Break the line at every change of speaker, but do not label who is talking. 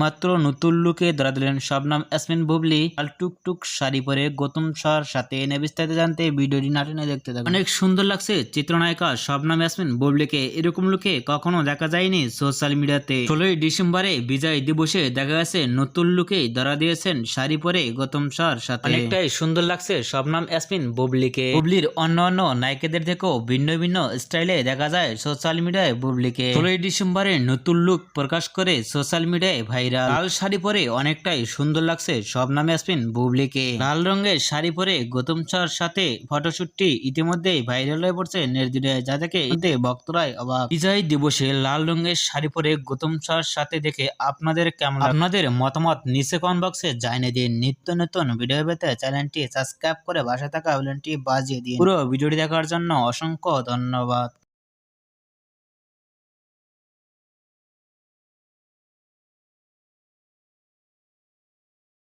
এইমাত্র নতুন লুকে ধরা দিলেন শবনাম ইয়াসমিন বুবলি। আর টুকটুক শাড়ি পরে গৌতম সার সাথে। এনে বিস্তারিত জানতে ভিডিওটি নাটনে দেখতে থাকুন। অনেক সুন্দর লাগছে চিত্রনায়িকা শবনাম ইয়াসমিন বুবলিকে। এরকম লুকে কখনো দেখা যায়নি সোশ্যাল মিডিয়াতে। ষোলোই ডিসেম্বরে বিজয় দিবসে দেখা গেছে নতুন লুকে ধরা দিয়েছেন শাড়ি পরে গৌতম সার সাথে। অনেকটাই সুন্দর লাগছে শবনাম ইয়াসমিন বুবলিকে। বুবলির অন্য অন্য নায়িকাদের থেকেও ভিন্ন ভিন্ন স্টাইলে দেখা যায় সোশ্যাল মিডিয়ায় বুবলিকে। ষোলোই ডিসেম্বরে নতুন লুক প্রকাশ করে সোশ্যাল মিডিয়ায় ভাইরাল। লাল শাড়ি পরে অনেকটাই সুন্দর লাগছে শবনাম ইয়াসমিন বুবলিকে। লাল রঙের শাড়ি পরে গৌতম সার সাথে ফটোশুটটি ইতিমধ্যেই ভাইরাল হয়ে পড়ছে নেটজুড়ে যা দেখে ভক্তরাই অবাক। বিজয় দিবসে লাল রঙের শাড়ি পরে গৌতম সার সাথে দেখে আপনাদের কেমন আপনাদের মতামত নিচে কমেন্ট বক্সে জানিয়ে দিন। নিত্য নতুন ভিডিও পেতে চ্যানেলটি সাবস্ক্রাইব করে বাসায় থাকা বেলটি বাজিয়ে দিন। পুরো ভিডিওটি দেখার জন্য অসংখ্য ধন্যবাদ।